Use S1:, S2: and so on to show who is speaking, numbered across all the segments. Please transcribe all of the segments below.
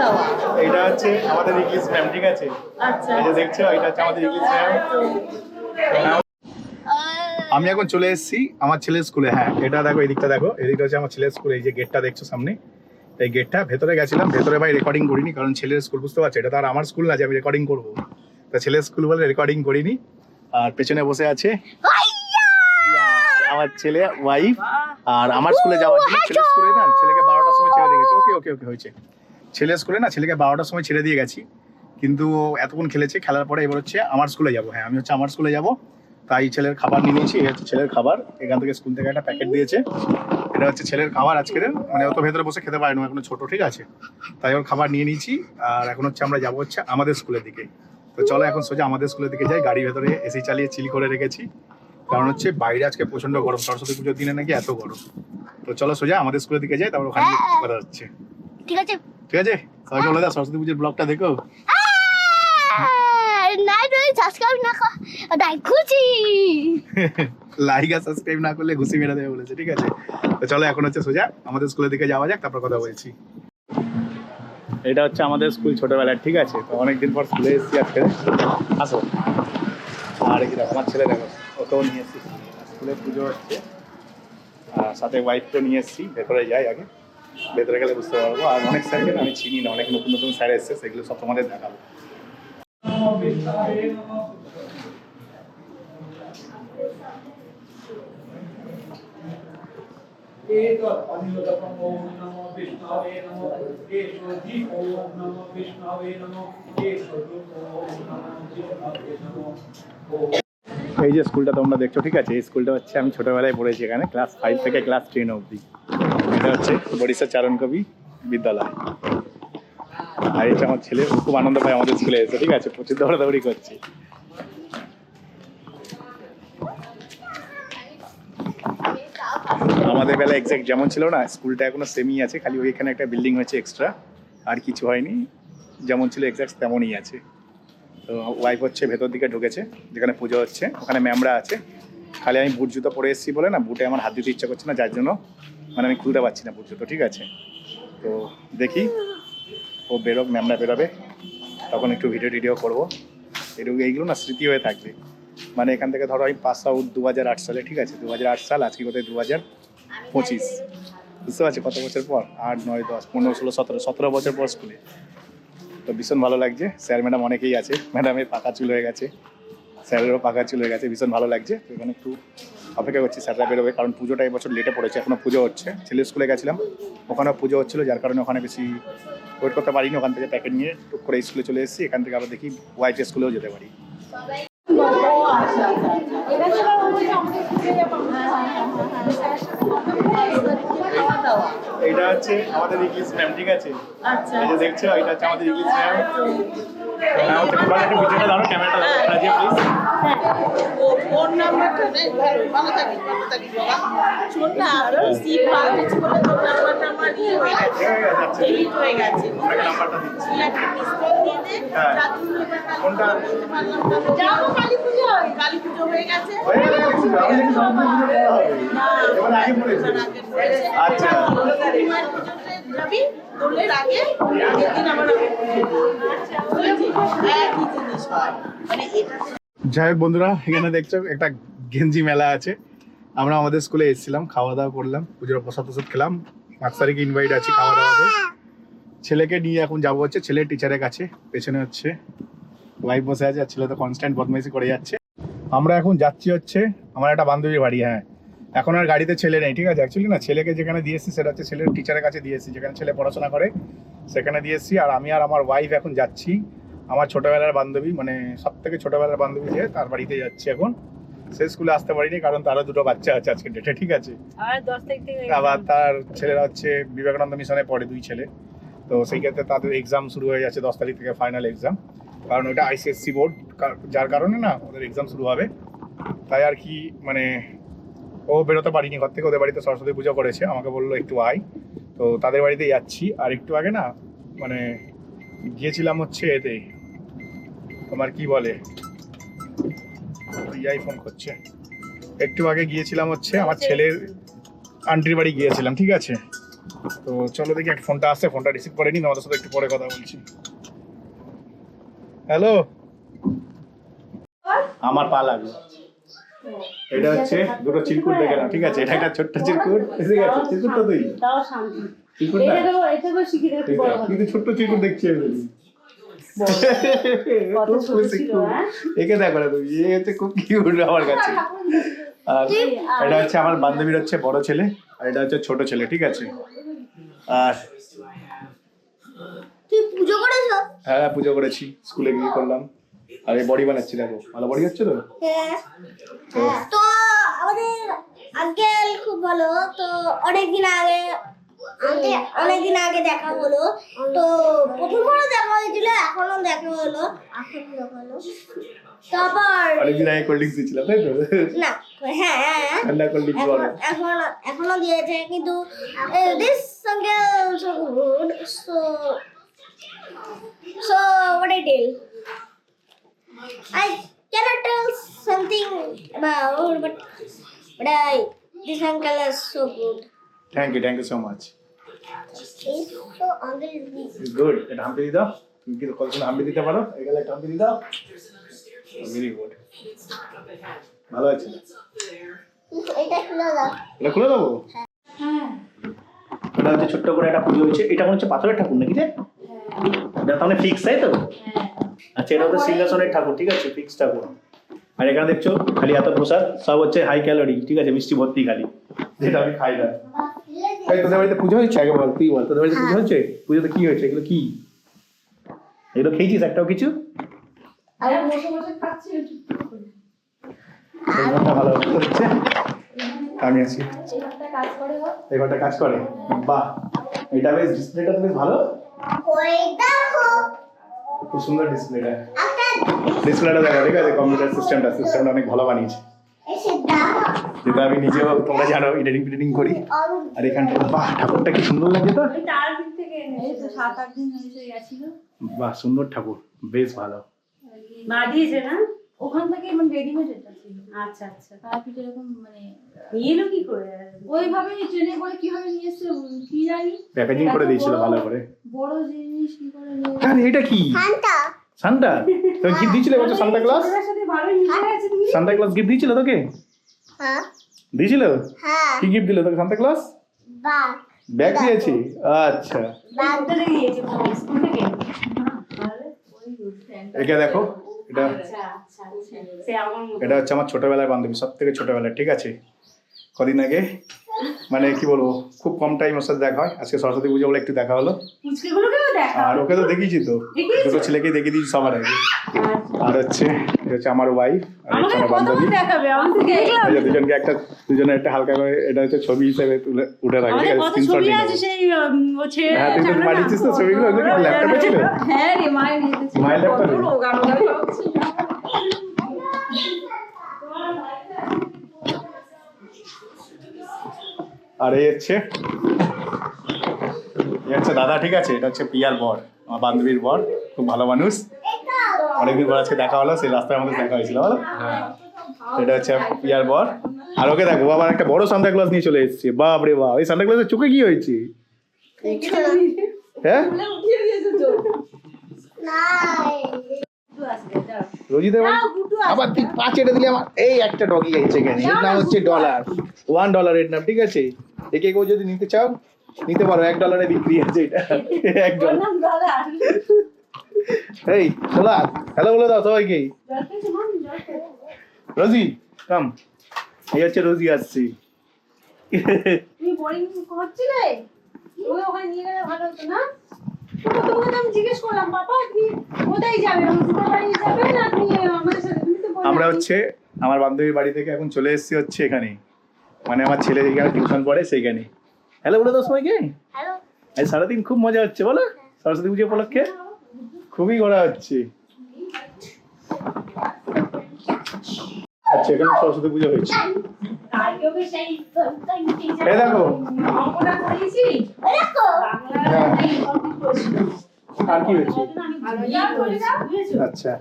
S1: দেওয়া?
S2: এইটা হচ্ছে আমাদের ইংলিশ ম্যাম ঠিক আছে?
S1: আচ্ছা।
S2: এই যে দেখছ এটা হচ্ছে আমাদের ইংলিশ ম্যাম আমি এখন চলে এসেছি আমার ছেলের স্কুলে। হ্যাঁ এটা দেখো এই দিকটা দেখো। এদিকটা হচ্ছে আমার ছেলের স্কুল এই যে গেটটা দেখছ সামনে? এই গেটটা ভেতরে গেছিলাম ভেতরে ভাই রেকর্ডিং করিনি কারণ ছেলের স্কুল বুঝতে পারছ? এটা তো আর আমার স্কুল না যে আমি রেকর্ডিং করব। তা ছেলের স্কুল বলে রেকর্ডিং করিনি আর পেছনে বসে আছে আমার ছেলে ওয়াইফ আর আমার স্কুলে যাওয়ার জন্য ছেলের স্কুলে না ছেলেকে বারোটার সময় ছেড়ে দিয়ে গেছি। ওকে ওকে ওকে হয়েছে। ছেলের স্কুলে না ছেলেকে বারোটার সময় ছেড়ে দিয়ে গেছি। কিন্তু ও এতক্ষণ খেলেছে খেলার পরে এবার হচ্ছে আমার স্কুলে যাব। হ্যাঁ আমি হচ্ছে আমার স্কুলে যাব। তাই ছেলের খাবার নিয়ে নিয়েছি এই হচ্ছে ছেলের খাবার। এখান থেকে স্কুল থেকে একটা প্যাকেট দিয়েছে। এটা হচ্ছে ছেলের খাবার আজকের। মানে অত ভেতরে বসে খেতে পারে না এখনও ছোট ঠিক আছে? তাই ওর খাবার নিয়ে নিয়েছি আর এখন হচ্ছে আমরা যাব হচ্ছে আমাদের স্কুলের দিকে। তো চলো এখন সোজা আমাদের স্কুলের দিকে যাই। গাড়ির ভেতরে এসি চালিয়ে চিল করে রেখেছি। কারণ হচ্ছে বাইরে আজকে প্রচণ্ড গরম। সরস্বতী পুজোর দিনে নাকি এত গরম। তো চলো সোজা আমাদের স্কুলের দিকে যাই তারপর ওখানে গিয়ে কথা হচ্ছে।
S3: ঠিক আছে।
S2: ঠিক আছে? সবাইকে বলে দাও সরস্বতী পুজোর ব্লগটা দেখো। লাইক আর সাবস্ক্রাইব না করলে ঘুষি মেরে দেবে বলেছে ঠিক আছে? তো চলো এখন হচ্ছে সোজা আমাদের স্কুলের দিকে যাওয়া যাক তারপর কথা বলছি। এটা হচ্ছে আমাদের স্কুল ছোটবেলার ঠিক আছে? তো অনেকদিন পর স্কুলে এসেছি আজকে। আসো। আর কি দেখো, আমার ছেলে দেখো ওকেও নিয়ে এসেছি। স্কুলে পুজো হচ্ছে। আর সাথে ওয়াইফকেও নিয়ে এসেছি ভেতরে যাই আগে। ভেতরে গেলে বুঝতে পারবো আর অনেক স্যারকে না আমি চিনি না অনেক নতুন নতুন স্যার এসছে সেগুলো সব তোমাদের দেখাবো
S4: एतत् अनिरुद्धम् ॐ नमो विष्णवे नमो केशवजी ॐ नमो विष्णवे नमो केशवजी ॐ नमो विष्णवे नमो ॐ
S2: এই যে স্কুলটা তোমরা দেখছো ঠিক আছে এই স্কুলটা হচ্ছে আমি ছোটবেলায় পড়েছি এখানে ক্লাস ফাইভ থেকে ক্লাস টেন অবধি এটা হচ্ছে বরিশা চারণ কবি বিদ্যালয়। আর এটা আমার ছেলে খুব আনন্দ পায় আমাদের স্কুলে এসে, ঠিক আছে? প্রচুর দৌড়াদৌড়ি করছে। আমাদের বেলা এক্সাক্ট যেমন ছিল না, স্কুলটা এখনও সেমই আছে, খালি ওইখানে একটা বিল্ডিং হয়েছে এক্সট্রা আর কিছু হয়নি। যেমন ছিল এক্সাক্ট তেমনই আছে। তো ওয়াইফ হচ্ছে ভেতর দিকে ঢুকেছে, যেখানে পুজো হচ্ছে, ওখানে ম্যামরা আছে। খালি আমি বুট জুতো পরে এসেছি বলে না, বুটে আমার হাত দিতে ইচ্ছা করছে না, যার জন্য মানে আমি খুলতে পারছি না বুট জুতো, ঠিক আছে? তো দেখি, ও বেরোক, ম্যামরা বেরোবে, তখন একটু ভিডিও টিডিও করব। এটুকু এইগুলো না স্মৃতি হয়ে থাকবে। মানে এখান থেকে ধরো আমি পাস আউট দু হাজার আট সালে, ঠিক আছে দু হাজার আট সাল, আজকে কোথায়? দু হাজার পঁচিশ। বুঝতে পারছি কত বছর পর? আট, নয়, দশ, পনেরো, ষোলো, সতেরো সতেরো বছর পর স্কুলে। তো ভীষণ ভালো লাগছে। স্যার, ম্যাডাম অনেকেই আছে। ম্যাডামের পাকা চুল হয়ে গেছে। স্যারেরও পাকা চুল গেছে ভীষণ ভালো লাগছে। তো এখানে একটু অপেক্ষা করছি স্যাররা বেরোবে কারণ পুজোটা এবছর লেটে পড়েছে এখনও পুজো হচ্ছে। ছেলে স্কুলে গেছিলাম ওখানেও পুজো হচ্ছিল যার কারণে ওখানে বেশি ওয়েট করতে পারিনি ওখান থেকে প্যাকেট নিয়ে টুক করে স্কুলে চলে এসেছি এখান থেকে আবার দেখি ওয়াইফ স্কুলেও যেতে পারি। এটা হচ্ছে আমাদের ইংলিশ ম্যাম ঠিক আছে?
S1: আচ্ছা।
S2: দেখছ এটা হচ্ছে আমাদের ইংলিশ ম্যাম হ্যাঁ প্লিজ
S1: ও- ওর নাম্বারটা বেশ ভালো। ভালো থাকিস ভালো থাকিস বাবা। শোন না আরও সিট পাওয়া বলে তোর নাম্বারটা আমার ইয়ে হয়ে গেছে ডিলিট হয়ে গেছে
S2: আপনাকে নাম্বারটা দিচ্ছি
S1: তুই একটা মিস কল দিয়ে দে
S2: হ্যাঁ।
S1: রাতুল এবার বলতে পারলাম না। যাব কালী পুজোয় কালী পুজো হয়ে গেছে।
S2: হয়ে।
S1: না,
S2: আগে পড়েছে। আচ্ছা।
S1: যাবি দোলের আগে আগের দিন মানে
S2: যাই হোক বন্ধুরা, এখানে দেখছ একটা গেঞ্জি মেলা আছে। আমরা আমাদের স্কুলে এসেছিলাম, খাওয়া দাওয়া করলাম, পুজোর প্রসাদ প্রসাদ খেলাম। পাঁচ তারিখে ইনভাইট আছে খাওয়া দাওয়াতে। ছেলেকে নিয়ে এখন যাব হচ্ছে, ছেলে টিচারের কাছে। পেছনে হচ্ছে ওয়াইফ বসে আছে, আর ছেলে তো কনস্ট্যান্ট বদমাইশি করে যাচ্ছে। আমরা এখন যাচ্ছি হচ্ছে, আমার একটা বান্ধবীর বাড়ি হ্যাঁ। এখন আর গাড়িতে ছেলে নেই ঠিক আছে? অ্যাকচুয়ালি না ছেলেকে যেখানে দিয়ে এসেছি সেটা হচ্ছে ছেলের টিচারের কাছে দিয়ে এসেছি যেখানে ছেলে পড়াশোনা করে সেখানে দিয়ে এসেছি। আর আমি আর আমার ওয়াইফ এখন যাচ্ছি। আমার ছোটবেলার বান্ধবী মানে সব থেকে ছোটোবেলার বান্ধবী যে তার বাড়িতে যাচ্ছি এখন। সে স্কুলে আসতে পারিনি কারণ তারও দুটো বাচ্চা আছে আজকে ডেটে ঠিক আছে?
S1: দশ তারিখ থেকে
S2: আবার তার ছেলেরা হচ্ছে বিবেকানন্দ মিশনে পড়ে দুই ছেলে। তো সেই ক্ষেত্রে তাদের এক্সাম শুরু হয়ে যাচ্ছে দশ তারিখ থেকে ফাইনাল এক্সাম কারণ ওটা আইসিএসসি বোর্ড যার কারণে না ওদের এক্সাম শুরু হবে। তাই আর কি মানে ও বেরোতে পারিনি ঘর থেকে ওদের বাড়িতে সরস্বতী পুজো করেছে আমাকে বলল একটু আয়। তো তাদের বাড়িতে যাচ্ছি আর একটু আগে না মানে গিয়েছিলাম হচ্ছে এতে তোমার কি বলে ইয়াই ফোন করছে। একটু আগে গিয়েছিলাম হচ্ছে আমার ছেলের আন্টির বাড়ি গিয়েছিলাম ঠিক আছে? তো চলো দেখি এক ফোনটা আসছে ফোনটা রিসিভ করে নি তোমাদের সাথে একটু পরে কথা বলছি। হ্যালো আমার পা লাগল। এটা হচ্ছে দুটো চিরকুট দেখে নাও ঠিক আছে? এটা একটা ছোট্ট চিরকুট এসে গেছে চিরকুট তো তুই
S1: তাও শান্তি।
S2: চিরকুট না
S1: শিখে
S2: ঠিক আছে, কিন্তু ছোট্ট চিরকুট দেখছি আমি।
S1: হ্যাঁ?
S2: একে দেখো না তুমি এ হচ্ছে খুব কিউট আমার কাছে। আর এটা হচ্ছে আমার বান্ধবীর হচ্ছে বড় ছেলে আর এটা হচ্ছে ছোট ছেলে ঠিক আছে? আর
S3: তুই পুজো করেছ
S2: হ্যাঁ পুজো করেছি স্কুলে গিয়ে করলাম। আর বডি বানাচ্ছি দেখো। ভালো বডি হচ্ছে তো?
S3: হ্যাঁ। তো? আমাদের আঙ্কেল খুব ভালো তো অনেকদিন আগে অনেকদিন আগে দেখা হলো। তো প্রথমবারও দেখা হয়েছিল এখনও দেখা হলো। এখনও তারপর
S2: অনেকদিন আগে কোল্ড ড্রিঙ্কস দিয়েছিলাম তাই তো?
S3: না হ্যাঁ হ্যাঁ।
S2: ঠান্ডা কোল্ড ড্রিঙ্কস
S3: এখন এখন দিয়েছে কিন্তু this uncle so good so so what I tell? But but I this uncle is so good.
S2: You so much
S3: he's so uncle is
S2: good এটা হাম্পি দিয়ে দাও। তুমি কি কতক্ষণ হাম্পি দিতে পারো? এগুলো একটা হাম্পি দিয়ে দাও। ভেরি গুড ভালো আছে?
S3: এটা খুলে দাও।
S2: এটা খুলে দেবো? এটা হচ্ছে ছোট্ট করে একটা পুজো হয়েছে। এটা মনে হচ্ছে পাথরের ঠাকুর নাকি রে? এটা তাহলে ফিক্স তাই তো? আচ্ছা এটা হচ্ছে সিংহাসনের ঠাকুর ঠিক আছে? ফিক্স ঠাকুর। আর এখানে দেখছ খালি এত প্রসাদ সব হচ্ছে হাই ক্যালোরি ঠিক আছে? মিষ্টি ভর্তি খালি। যেটা আমি খাই না। তোদের বাড়িতে পুজো হয়েছে আগে বল তুই বল? তোদের বাড়িতে পুজো হয়েছে পুজোতে কি হয়েছে? এগুলো কি? এগুলো খেয়েছিস একটাও কিছু? ভালো হচ্ছে আমি আছি।
S1: একটা কাজ করে গো।
S2: এই ঘরটা কাজ করে? বাহ। এটা বেশ ডিসপ্লেটা তো বেশ ভালো। খুব সুন্দর ডিসপ্লেটা ডিসপ্লেটা দেখো ঠিক আছে কম্পিউটার সিস্টেমটা সিস্টেমটা অনেক ভালো বানিয়েছে। যেটা আমি নিজেও তোমরা জানো এডিটিং ফিডিটিং করি। আর এখানটা বাহ ঠাকুরটা কি সুন্দর লাগে তো? বাহ সুন্দর ঠাকুর বেশ ভালো।
S1: মা দিয়েছে না?
S5: ওখান থেকে মানে রেডিমেড এটা ছিল।
S1: আচ্ছা আচ্ছা।
S5: তারপর যেরকম মানে
S1: নিয়ে এলো কি করে?
S5: ওইভাবে ট্রেনে করে কীভাবে নিয়ে এসছে কি জানি।
S2: প্যাকেজিং করে দিয়েছিল ভালো করে।
S5: বড় জিনিস কি করে নিয়ে-
S2: আরে এটা কি?
S3: শান্তা
S2: সান্টা তুমি গিফট দিয়েছিলে বলছো
S1: Santa Claus
S2: Santa Claus gift দিয়েছিল তোকে?
S3: হ্যাঁ।
S2: দিয়েছিল?
S3: হ্যাঁ।
S2: কি গিফট দিল তোকে সান্তা ক্লাস ব্যাগ। দিয়েছি? আচ্ছা। একে দেখো এটা
S1: আচ্ছা আচ্ছা আচ্ছা।
S2: এটা হচ্ছে আমার ছোটবেলার বান্ধবী সব থেকে ছোটবেলায় ঠিক আছে? কদিন আগে মানে কি বলব খুব কম টাইম ওর সাথে দেখা হয়। আজকে সরস্বতী পুজো বলে একটু দেখা হলো। আর ওকে তো দেখিয়েছি তো। দুটো ছেলেকে দেখিয়ে দিয়েছি সবার আগে। আর হচ্ছে এটা হচ্ছে আমার ওয়াইফ আর হচ্ছে আমার বান্ধবী। দুজনকে একটা দুজনে একটা হালকা করে এটা হচ্ছে ছবি হিসেবে তুলে উঠে রাখবে। স্ক্রিনশট নিয়ে
S1: আছে
S2: নেব।
S1: সেই উম, ও ছেড়ে
S2: হ্যাঁ, তুই তো পাঠিয়েছিস তো ছবিগুলো? ল্যাপটপে ছিল?
S5: হ্যাঁ রে। মায়ের
S2: ল্যাপটপে?
S5: কত রোগ
S2: আরও এই হচ্ছে এই হচ্ছে দাদা, ঠিক আছে? এটা হচ্ছে পিয়ার বর, আমার বান্ধবীর বর, খুব ভালো মানুষ। অনেকদিন পর আজকে দেখা হলো, সেই রাস্তায় আমাদের দেখা হয়েছিল, বলো। এটা হচ্ছে পিয়ার বর। আর ওকে দেখো আবার একটা বড় সান্তা ক্লাস নিয়ে চলে এসেছে। বাপ রে বাপ, এই সান্তা ক্লাসের চোখে কি হয়েছে? হ্যাঁ। আবার পাঁচ এটা দিলে আমার। এই একটা ডগি গেছে এখানে। এর নাম হচ্ছে ডলার ওয়ান ডলারের নাম, ঠিক আছে? একে কেউ যদি নিতে চাও নিতে পারো এক ডলারে বিক্রি আছে এটা। এক ডলার এই ডলার হ্যালো বলে দাও সবাইকে? রোজি কাম। এই হচ্ছে রোজি আসছে।
S1: তুমি বোরিং করছিলে? তুমি ওখানে নিয়ে গেলে ভালো হতো না?
S2: আমরা হচ্ছে আমার বান্ধবীর বাড়ি থেকে এখন চলে এসেছি হচ্ছে এখানে। মানে আমার ছেলে যেখানে টিউশন পড়ে সেইখানে। হ্যালো বলে দাও সবাইকে।
S3: হ্যালো
S2: আজ সারাদিন খুব মজা হচ্ছে বলো। সরস্বতী পুজো উপলক্ষে? খুবই ঘোরা হচ্ছে। আচ্ছা এখানে সরস্বতী পুজো হয়েছে।
S1: এই
S2: দেখো। হ্যাঁ। আর কি হয়েছে? আচ্ছা।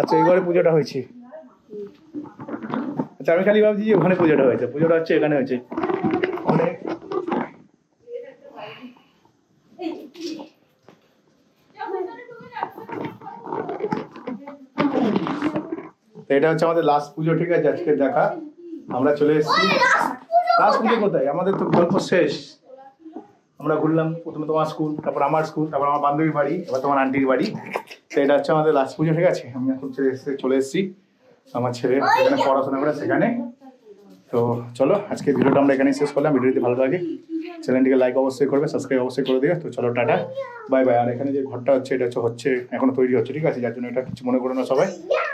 S2: আচ্ছা এই ঘরে পুজোটা হয়েছে। আচ্ছা আমি খালি ভাবছি যে ওখানে পুজোটা হয়েছে। পুজোটা হচ্ছে এখানে হয়েছে। তো এটা হচ্ছে আমাদের লাস্ট পুজো ঠিক আছে? আজকে দেখা। আমরা চলে এসেছি। লাস্ট পুজো কোথায়? আমাদের তো গল্প শেষ। আমরা ঘুরলাম প্রথমে তোমার স্কুল তারপর আমার স্কুল তারপর আমার বান্ধবীর বাড়ি এবার তোমার আন্টির বাড়ি। তো এটা হচ্ছে আমাদের লাস্ট পুজো ঠিক আছে? আমি এখন চলে এসে চলে এসেছি। আমার ছেলে এখানে পড়াশোনা করে সেখানে। তো চলো, আজকে ভিডিওটা আমরা এখানে শেষ করলাম। ভিডিও যদি ভালো লাগে, চ্যানেলটিকে লাইক অবশ্যই করবে সাবস্ক্রাইব অবশ্যই করে দিও তো চলো, টাটা বাই বাই আর এখানে যে ঘরটা হচ্ছে, এটা হচ্ছে হচ্ছে, এখনও তৈরি হচ্ছে, ঠিক আছে? যার জন্য এটা কিছু মনে করো না সবাই।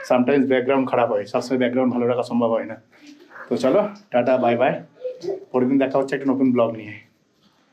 S2: সামটাইমস ব্যাকগ্রাউন্ড খারাপ হয় সবসময় ব্যাকগ্রাউন্ড ভালো রাখা সম্ভব হয় না। তো চলো, টাটা বাই বাই পরের দিন দেখা হচ্ছে একটা নতুন ব্লগ নিয়ে।